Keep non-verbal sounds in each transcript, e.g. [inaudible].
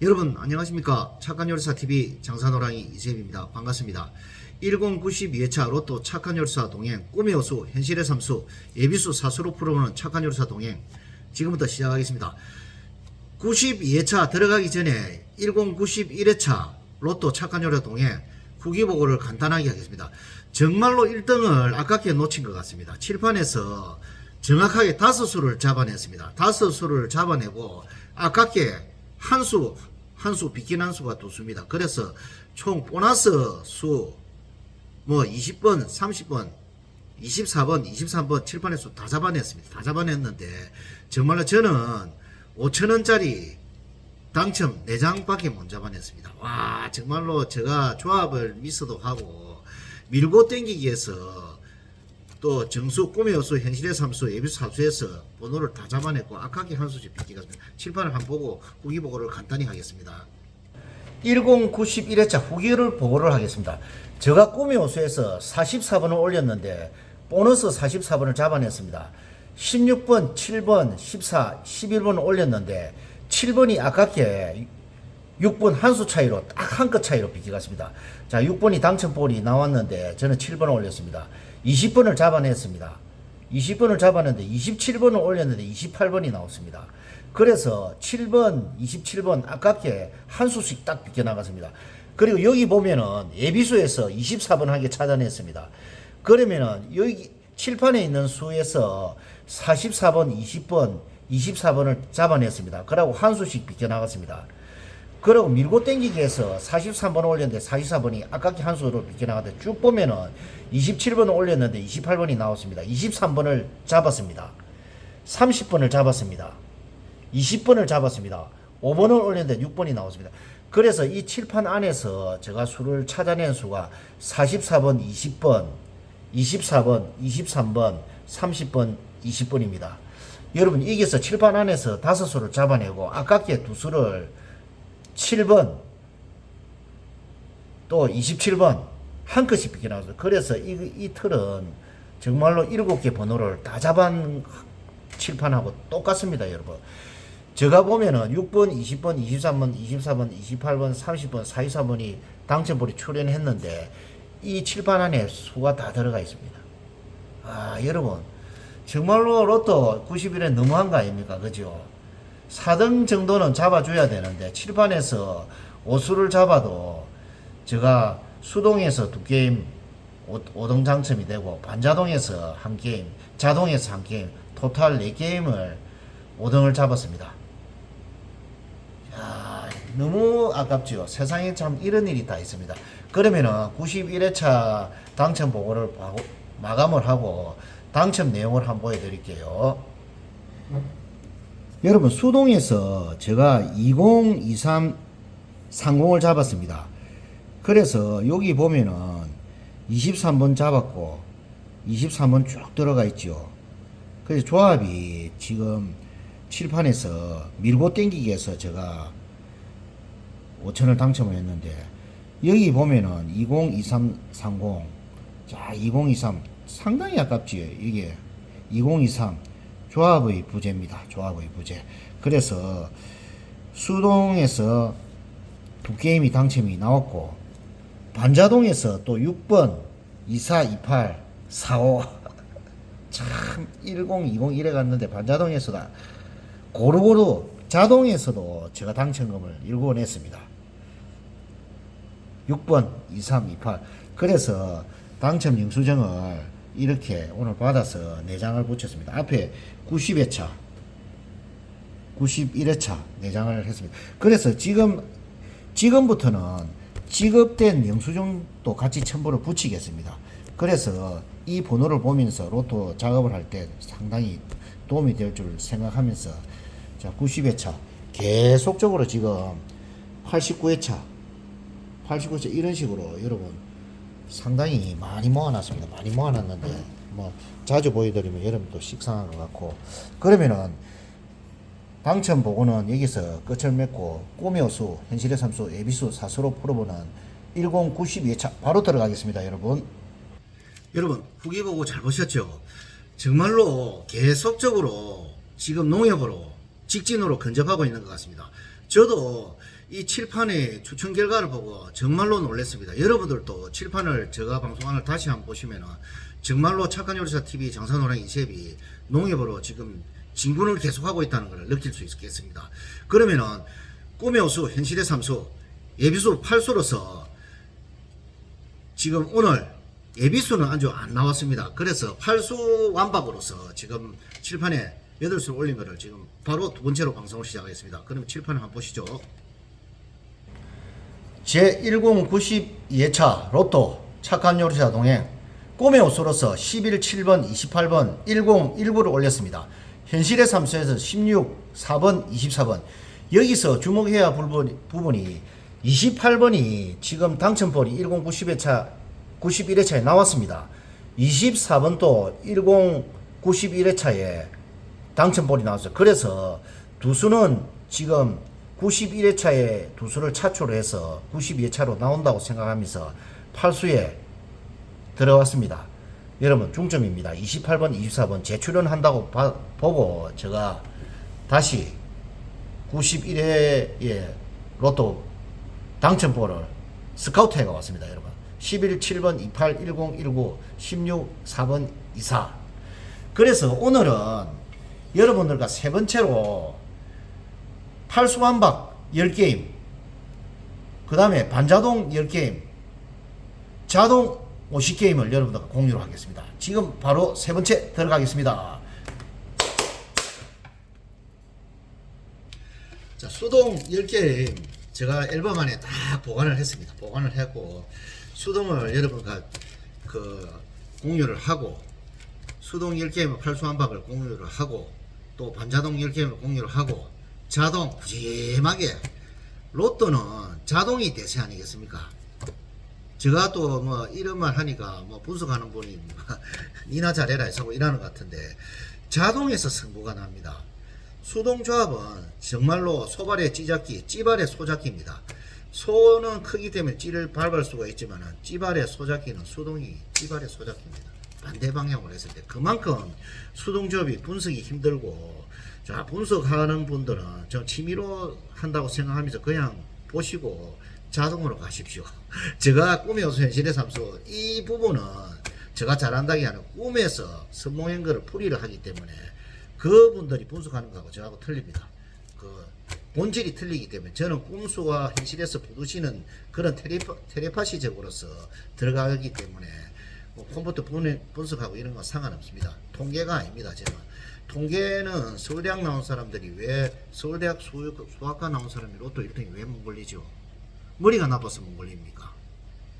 여러분 안녕하십니까? 착한 열사 TV 장사노랑이 이세입니다. 반갑습니다. 1092회차 로또 착한 열사 동행 꿈의 호수 현실의 삼수 예비수 사수로 풀어보는 착한 열사 동행 지금부터 시작하겠습니다. 92회차 들어가기 전에 1091회차 로또 착한 열사 동행 후기 보고를 간단하게 하겠습니다. 정말로 1등을 아깝게 놓친 것 같습니다. 칠판에서 정확하게 다섯 수를 잡아냈습니다. 다섯 수를 잡아내고 아깝게 한 수, 한 수, 비긴 한 수가 두 수입니다. 그래서 총 보너스 수, 뭐 20번, 30번, 24번, 23번, 칠판의 수 다 잡아냈습니다. 다 잡아냈는데, 정말로 저는 5천원짜리 당첨 4장밖에 못 잡아냈습니다. 와, 정말로 제가 조합을 미스도 하고, 밀고 땡기기에서 또 정수, 꿈의 요수, 현실의 삼수, 예비수 사수에서 번호를 다 잡아냈고 아깝게 한 수씩 비기갔습니다. 칠판을 한번 보고 후기 보고를 간단히 하겠습니다. 1091회차 후기를 보고를 하겠습니다. 제가 꿈의 호수에서 44번을 올렸는데 보너스 44번을 잡아냈습니다. 16번, 7번, 14, 11번을 올렸는데 7번이 아깝게 6번 한 수 차이로 딱 한 끗 차이로 비기갔습니다. 자, 6번이 당첨볼이 나왔는데 저는 7번을 올렸습니다. 20번을 잡아냈습니다. 20번을 잡았는데 27번을 올렸는데 28번이 나왔습니다. 그래서 7번, 27번 아깝게 한 수씩 딱 비껴나갔습니다. 그리고 여기 보면은 예비수에서 24번 하게 찾아냈습니다. 그러면은 여기 칠판에 있는 수에서 44번, 20번, 24번을 잡아냈습니다. 그러고 한 수씩 비껴나갔습니다. 그리고 밀고 땡기기에서 43번 올렸는데 44번이 아깝게 한 수로 비껴나갔는데 쭉 보면은 27번을 올렸는데 28번이 나왔습니다. 23번을 잡았습니다. 30번을 잡았습니다. 20번을 잡았습니다. 5번을 올렸는데 6번이 나왔습니다. 그래서 이 칠판 안에서 제가 수를 찾아낸 수가 44번, 20번, 24번, 23번, 30번, 20번입니다. 여러분 이게서 칠판 안에서 다섯 수를 잡아내고 아깝게 두 수를 7번 또 27번 한 컷이 비게 나왔어요. 그래서 이, 이 틀은 정말로 일곱 개 번호를 다 잡은 칠판하고 똑같습니다, 여러분. 제가 보면은 6번, 20번, 23번, 24번, 28번, 30번, 44번이 당첨볼이 출연했는데 이 칠판 안에 수가 다 들어가 있습니다. 아, 여러분. 정말로 로또 90일에 너무한 거 아닙니까? 그죠? 4등 정도는 잡아줘야 되는데 칠판에서 오수를 잡아도 제가 수동에서 두 게임 5, 등 당첨이 되고 반자동에서 한 게임 자동에서 한 게임 토탈 4게임을 5등을 잡았습니다. 야, 너무 아깝죠. 세상에 참 이런 일이 다 있습니다. 그러면은 91회차 당첨 보고를 마감을 하고 당첨 내용을 한번 보여드릴게요. 여러분 수동에서 제가 2023 30을 잡았습니다. 그래서 여기 보면은 23번 잡았고 23번 쭉 들어가 있죠. 그래서 조합이 지금 칠판에서 밀고 땡기기에서 제가 5천을 당첨을 했는데 여기 보면은 202330 자, 2023 상당히 아깝지 이게 2023 조합의 부재입니다. 조합의 부재. 그래서 수동에서 두 게임이 당첨이 나왔고 반자동에서 또 6번 24, 28, 45 참 10, 20 이래 갔는데 반자동에서도 고루고루 자동에서도 제가 당첨금을 일궈냈습니다. 6번 23, 28 그래서 당첨 영수증을 이렇게 오늘 받아서 4장을 붙였습니다. 앞에 90회차, 91회차 4장을 했습니다. 그래서 지금, 지금부터는 지급된 영수증도 같이 첨부를 붙이겠습니다. 그래서 이 번호를 보면서 로또 작업을 할 때 상당히 도움이 될 줄 생각하면서 자, 90회차 계속적으로 지금 89회차, 89회차 이런 식으로 여러분 상당히 많이 모아놨습니다. 많이 모아놨는데 뭐 자주 보여드리면 여러분도 식상한 것 같고 그러면은 당첨 보고는 여기서 끝을 맺고 꿈의 호수, 현실의 삼수, 예비수, 사수로 풀어보는 1092회차 바로 들어가겠습니다, 여러분. 여러분 후기 보고 잘 보셨죠? 정말로 계속적으로 지금 농협으로 직진으로 근접하고 있는 것 같습니다. 저도 이 칠판의 추천 결과를 보고 정말로 놀랐습니다. 여러분들도 칠판을 제가 방송하는 다시 한번 보시면은 정말로 착한 요리사 TV 장사노랑 이셉이 농협으로 지금 진군을 계속하고 있다는 것을 느낄 수 있겠습니다. 그러면은 꿈의 호수, 현실의 삼수, 예비수 8수로서 지금 오늘 예비수는 아주 안 나왔습니다. 그래서 8수 완박으로서 지금 칠판에 8수를 올린 것을 지금 바로 두 번째로 방송을 시작하겠습니다. 그럼 칠판을 한번 보시죠. 제1092차 로또 착한 요리사 동행 꿈의 호수로서 11, 7번, 28번, 10, 19를 올렸습니다. 현실의 삼수에서 16, 4번, 24번 여기서 주목해야 부분이 28번이 지금 당첨볼이 10, 90회차 91회차에 나왔습니다. 24번도 10, 91회차에 당첨볼이 나왔어요. 그래서 두 수는 지금 91회차에 두 수를 차초로 해서 92회차로 나온다고 생각하면서 8수에 들어왔습니다. 여러분 중점입니다. 28번, 24번 재출연한다고 봐- 보고 제가 다시 91회에 로또 당첨볼을 스카우트 해가 왔습니다. 여러분 11, 7번, 28, 10, 19, 16, 4번, 24 그래서 오늘은 여러분들과 세 번째로 팔수완박 10게임 그 다음에 반자동 10게임 자동 50게임을 여러분들과 공유를 하겠습니다. 지금 바로 세 번째 들어가겠습니다. 자, 수동 10게임 제가 앨범 안에 다 보관을 했습니다. 보관을 했고 수동을 여러분과 그 공유를 하고 수동 10게임을 팔수완박을 공유를 하고 또 반자동 10게임을 공유를 하고 자동 푸짐하게 로또는 자동이 대세 아니겠습니까? 제가 또 뭐 이런 말 하니까 뭐 분석하는 분이 [laughs] 뭐 니나 잘해라 해서 뭐 이러는 것 같은데 자동에서 승부가 납니다. 수동 조합은 정말로 소발의 찌잡기, 찌발의 소잡기입니다. 소는 크기 때문에 찌를 밟을 수가 있지만 찌발의 소잡기는 수동이 찌발의 소잡기입니다. 반대 방향으로 했을 때 그만큼 수동 조합이 분석이 힘들고 자 분석하는 분들은 저 취미로 한다고 생각하면서 그냥 보시고 자동으로 가십시오. [laughs] 제가 요소 현실의 삼수 이 부분은 제가 잘한다기 아니라 꿈에서 선몽한 거를 풀이를 하기 때문에 그분들이 분석하는 거하고 저하고 틀립니다. 그 본질이 틀리기 때문에 저는 꿈수와 현실에서 부두시는 그런 테레파, 테레파시적으로서 들어가기 때문에 뭐 컴퓨터 분, 분석하고 이런 건 상관없습니다. 통계가 아닙니다. 저는 통계는 서울대학 나온 사람들이 왜 서울대학 수학, 수학과 나온 사람이 로또 1등이 왜 못 걸리죠? 머리가 나빠서 못 걸립니까?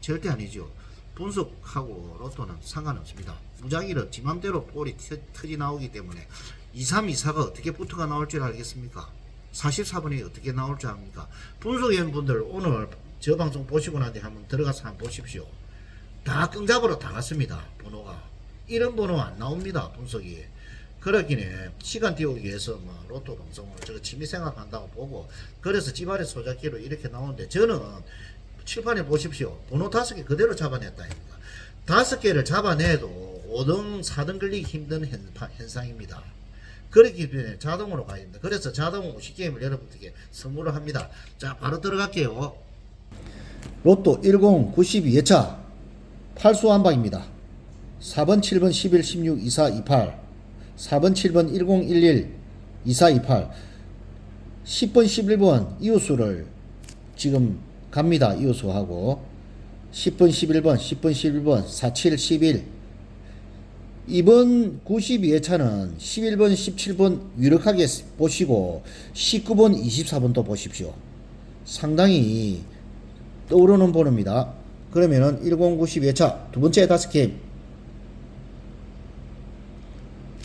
절대 아니죠. 분석하고 로또는 상관없습니다. 무작위로 지 맘대로 볼이 트, 터지 나오기 때문에 2, 3, 2, 4가 어떻게 붙어가 나올 줄 알겠습니까? 44번이 어떻게 나올 줄 압니까? 분석위원 분들 오늘 저 방송 보시고 난 뒤에 한번 들어가서 한번 보십시오. 다 끈잡으로 다 갔습니다. 번호가. 이런 번호 안 나옵니다. 분석이. 그렇기에 시간 띄우기 위해서 뭐 로또 방송을 저 취미 생각한다고 보고 그래서 집안의 소작기로 이렇게 나오는데 저는 칠판에 보십시오. 번호 다섯 개 그대로 잡아냈다 입니다. 다섯 개를 잡아내도 5등, 4등 걸리기 힘든 현- 현상입니다. 그렇기 때문에 자동으로 가야 됩니다. 그래서 자동 50게임을 여러분들께 선물을 합니다. 자, 바로 들어갈게요. 로또 10 92회차 8수 한방입니다. 4번, 7번, 11, 16, 24, 28 4번, 7번, 10, 11, 24, 28 10번, 11번 이웃수를 지금 갑니다. 이웃수하고 10번, 11번, 10번, 11번, 47, 11 이번 92회차는 11번, 17번 유력하게 보시고 19번, 24번도 보십시오. 상당히 떠오르는 번호입니다. 그러면은 1092회차 두 번째 다섯 게임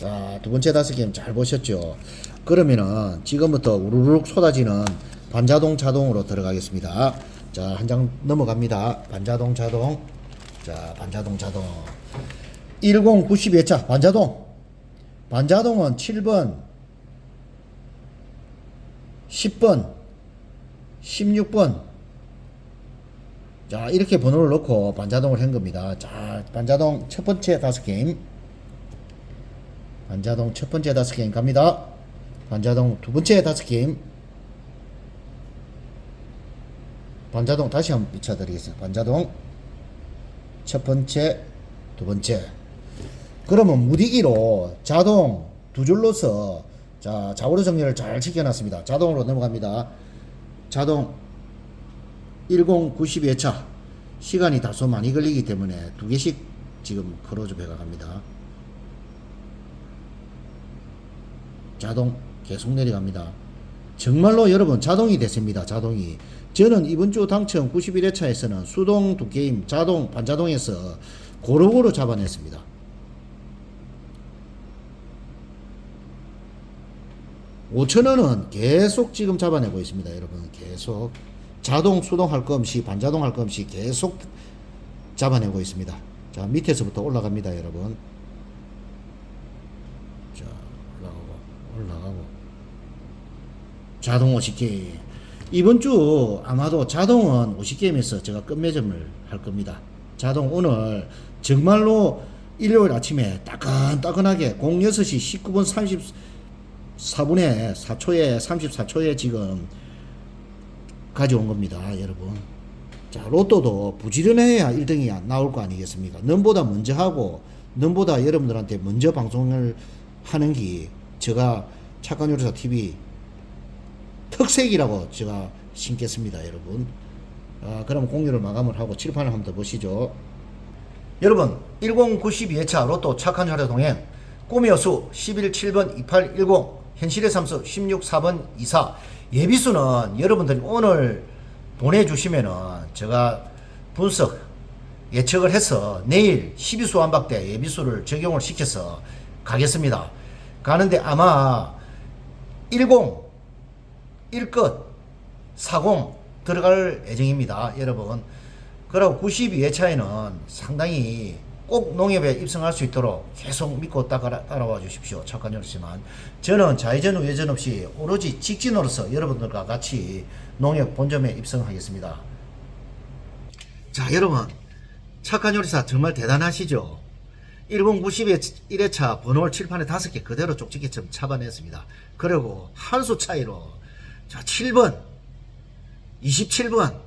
자, 두 번째 다섯 게임 잘 보셨죠? 그러면은 지금부터 우르륵 쏟아지는 반자동 자동으로 들어가겠습니다. 자, 한 장 넘어갑니다. 반자동 자동. 자, 반자동 자동. 10 92회차 반자동. 반자동은 7번, 10번, 16번. 자, 이렇게 번호를 넣고 반자동을 한 겁니다. 자, 반자동 첫 번째 다섯 게임. 반자동 첫 번째 다섯 게임 갑니다. 반자동 두 번째 다섯 게임. 반자동 다시 한번 비춰드리겠습니다. 반자동 첫 번째, 두 번째. 그러면 무디기로 자동 두 줄로서 자 좌우로 정렬을 잘 시켜놨습니다. 자동으로 넘어갑니다. 자동 1092회차 시간이 다소 많이 걸리기 때문에 두 개씩 지금 크로즈 배가 갑니다. 자동 계속 내려갑니다. 정말로 여러분 자동이 됐습니다. 자동이. 저는 이번 주 당첨 91회차에서는 수동 두 게임 자동 반자동에서 고루고루 잡아냈습니다. 오천원은 계속 지금 잡아내고 있습니다. 여러분 계속 자동 수동 할거 없이 반자동 할거 없이 계속 잡아내고 있습니다. 자 밑에서부터 올라갑니다. 여러분 자 올라가고. 자동 50게임 이번 주 아마도 자동은 50게임에서 제가 끝매점을 할 겁니다. 자동 오늘 정말로 일요일 아침에 따끈따끈하게 06시 19분 34분에 4초에 34초에 지금 가져온 겁니다 여러분. 자 로또도 부지런해야 1등이 나올 거 아니겠습니까? 넘보다 먼저 하고 넘보다 여러분들한테 먼저 방송을 하는 게 제가 착한 요리사 TV 특색이라고 제가 신겠습니다 여러분. 아, 그럼 공유를 마감을 하고 칠판을 한번 더 보시죠. 여러분 1092회차 로또 착한 요리사 동행. 꿈의 여수 11 7번 2810 현실의 삼수 16 4번 24 예비수는 여러분들이 오늘 보내주시면은 제가 분석 예측을 해서 내일 12수 한박대 예비수를 적용을 시켜서 가겠습니다. 가는데 아마 10, 1끝, 40 들어갈 예정입니다. 여러분. 그리고 92회차에는 상당히 꼭 농협에 입성할 수 있도록 계속 믿고 따라, 따라와 주십시오. 착한 여러지만 저는 좌회전 우회전 없이 오로지 직진으로서 여러분들과 같이 농협 본점에 입성하겠습니다. 자, 여러분. 착한 요리사 정말 대단하시죠? 1090의 1회차 번호를 칠판에 다섯 개 그대로 쪽지게처럼 잡아냈습니다. 그리고 한 수 차이로 자 7번 27번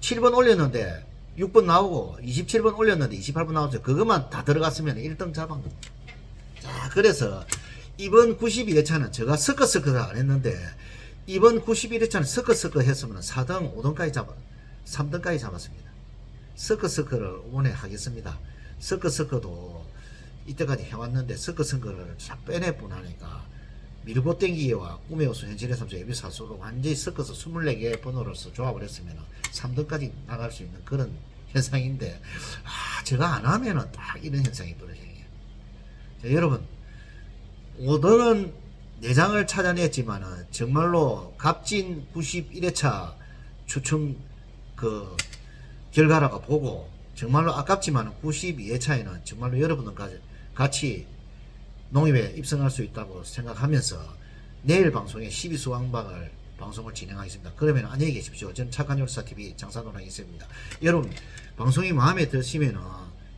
7번 올렸는데 6번 나오고 27번 올렸는데 28번 나오죠. 그것만 다 들어갔으면 1등 잡은 겁니다. 자 그래서 이번 92회차는 제가 서커서커를 안 했는데 이번 91회차는 서커서커 했으면 4등 5등까지 잡아 3등까지 잡았습니다. 서커서커를 원해 하겠습니다. 서커서커도 이때까지 해왔는데 서커서커를 싹 빼내고 나니까 밀고 땡기기와 꿈의 호수 현실의 삼수 예비 사수로 완전히 섞어서 24개의 번호로서 조합을 했으면 3등까지 나갈 수 있는 그런 현상인데 아 제가 안 하면은 딱 이런 현상이 벌어져요. 자, 여러분 5등은 4장을 찾아냈지만은 정말로 갑진 91회차 추첨 그 결과라고 보고 정말로 아깝지만 92회차에는 정말로 여러분들과 같이 농협에 입성할 수 있다고 생각하면서 내일 방송에 12수 왕방을 방송을 진행하겠습니다. 그러면 안녕히 계십시오. 저는 착한 요리사 TV 장사노랑 있습니다. 여러분 방송이 마음에 드시면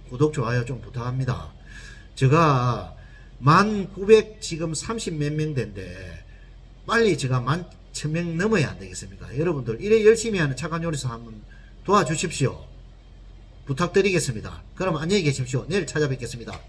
구독 좋아요 좀 부탁합니다. 제가 만 900 지금 30 몇 명 된데 빨리 제가 만 1000명 넘어야 안 되겠습니까? 여러분들 이래 열심히 하는 착한 요리사 한번 도와주십시오. 부탁드리겠습니다. 그럼 안녕히 계십시오. 내일 찾아뵙겠습니다.